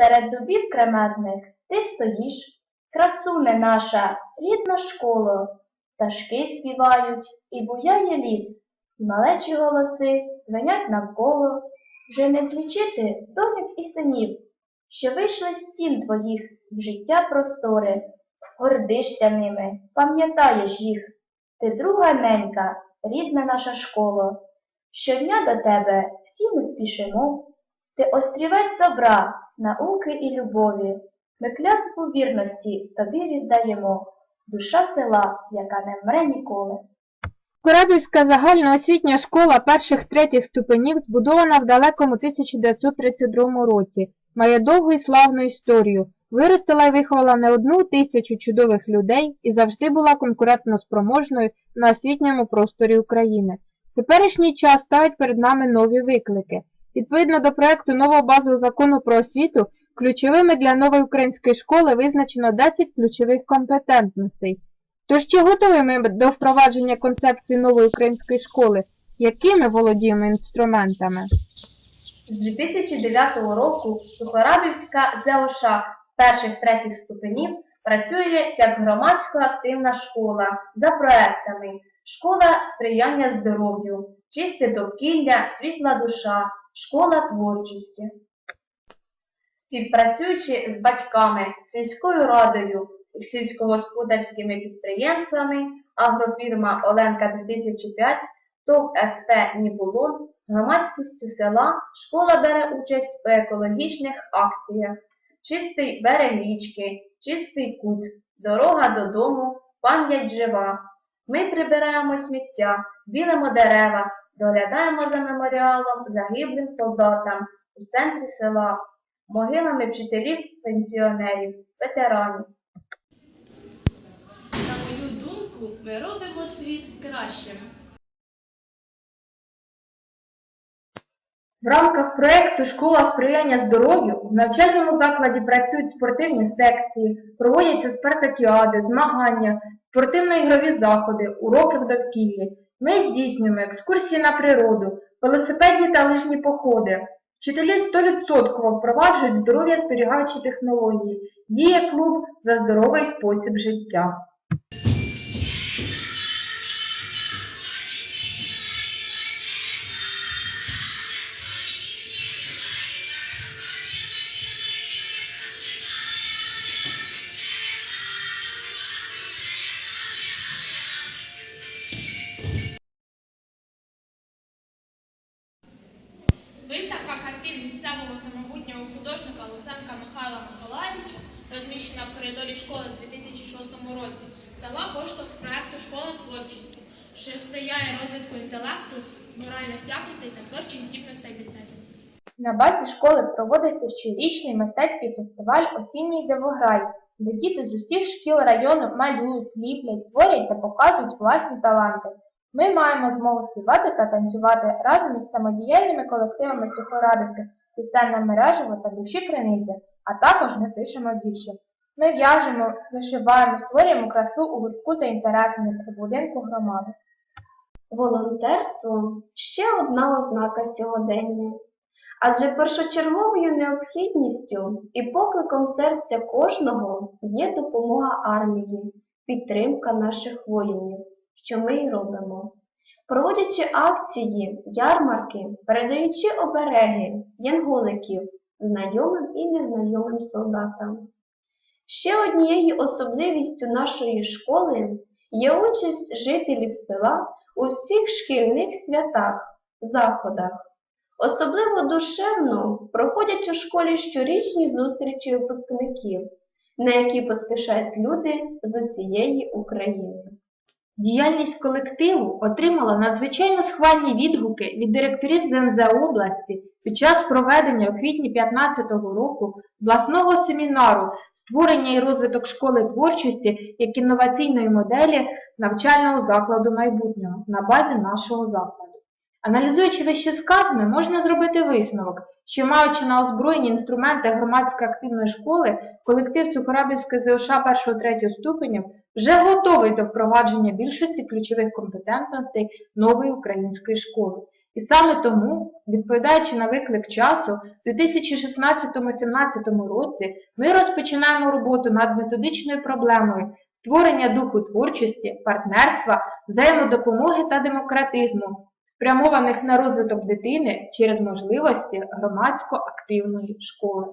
Серед дубів кремезних ти стоїш, красуне наша, рідна школа. Пташки співають, і буяє ліс, і малечі голоси звенять навколо. Вже не злічити доньок і синів, що вийшли з стін твоїх в життя простори. Гордишся ними, пам'ятаєш їх. Ти друга ненька, рідна наша школа. Щодня до тебе всі ми спішимо. Ти острівець добра, науки і любові. Ми клятву вірності тобі віддаємо. Душа села, яка не мре ніколи. Корабівська загальноосвітня школа перших третіх ступенів збудована в далекому 1932 році, має довгу і славну історію, виростила і виховала не одну тисячу чудових людей і завжди була конкурентно спроможною на освітньому просторі України. Теперішній час ставить перед нами нові виклики. Відповідно до проекту нового базового закону про освіту, ключовими для нової української школи визначено 10 ключових компетентностей. Тож чи готові ми до впровадження концепції нової української школи? Якими володіємо інструментами? З 2009 року Сухорабівська ЗОШ перших третіх ступенів працює як громадсько активна школа за проектами Школа сприяння здоров'ю, чисте довкілля, світла душа, школа творчості. Співпрацюючи з батьками, сільською радою, і сільськогосподарськими підприємствами, агрофірма Оленка 2005, ТОВ СП Нібулон, громадськістю села школа бере участь у екологічних акціях Чистий берег річки, чистий кут, дорога додому, пам'ять жива. Ми прибираємо сміття, білимо дерева, доглядаємо за меморіалом загиблим солдатам у центрі села, могилами вчителів, пенсіонерів, ветеранів. На мою думку, ми робимо світ кращим. В рамках проєкту Школа сприяння здоров'ю в навчальному закладі працюють спортивні секції, проводяться спартакіади, змагання, спортивно-ігрові заходи, уроки в довкіллі. Ми здійснюємо екскурсії на природу, велосипедні та лижні походи. Вчителі 100% впроваджують здоров'я зберігаючі технології. Діє клуб за здоровий спосіб життя. Картин місцевого самобутнього художника Луценка Михайла Миколаєвича, розміщена в коридорі школи у 2006 році, дала поштовх проекту Школа творчості, що сприяє розвитку інтелекту, моральних якостей та творчих здібностей дітей. На базі школи проводиться щорічний мистецький фестиваль Осінній дивограй, де діти з усіх шкіл району малюють, ліплять, творять та показують власні таланти. Ми маємо змогу співати та танцювати разом із самодіяльними колективами Тихорадівки, пісенна мережево та душі криниці, а також ми пишемо вірші. Ми в'яжемо, вишиваємо, створюємо красу у гуртку та інтересними при будинку громади. Волонтерство ще одна ознака сьогодення. Адже першочерговою необхідністю і покликом серця кожного є допомога армії, підтримка наших воїнів, що ми й робимо. Проводячи акції, ярмарки, передаючи обереги, янголиків знайомим і незнайомим солдатам. Ще однією особливістю нашої школи є участь жителів села у всіх шкільних святах, заходах. Особливо душевно проходять у школі щорічні зустрічі випускників, на які поспішають люди з усієї України. Діяльність колективу отримала надзвичайно схвальні відгуки від директорів ЗНЗ області під час проведення у квітні 2015 року обласного семінару «Створення і розвиток школи творчості як інноваційної моделі навчального закладу майбутнього на базі нашого закладу. Аналізуючи вище сказане, можна зробити висновок, що маючи на озброєнні інструменти громадської активної школи, колектив Сухорабівської ЗОШ 1-3 ступенів вже готовий до впровадження більшості ключових компетентностей нової української школи. І саме тому, відповідаючи на виклик часу, в 2016-17 році ми розпочинаємо роботу над методичною проблемою створення духу творчості, партнерства, взаємодопомоги та демократизму, спрямованих на розвиток дитини через можливості громадсько активної школи.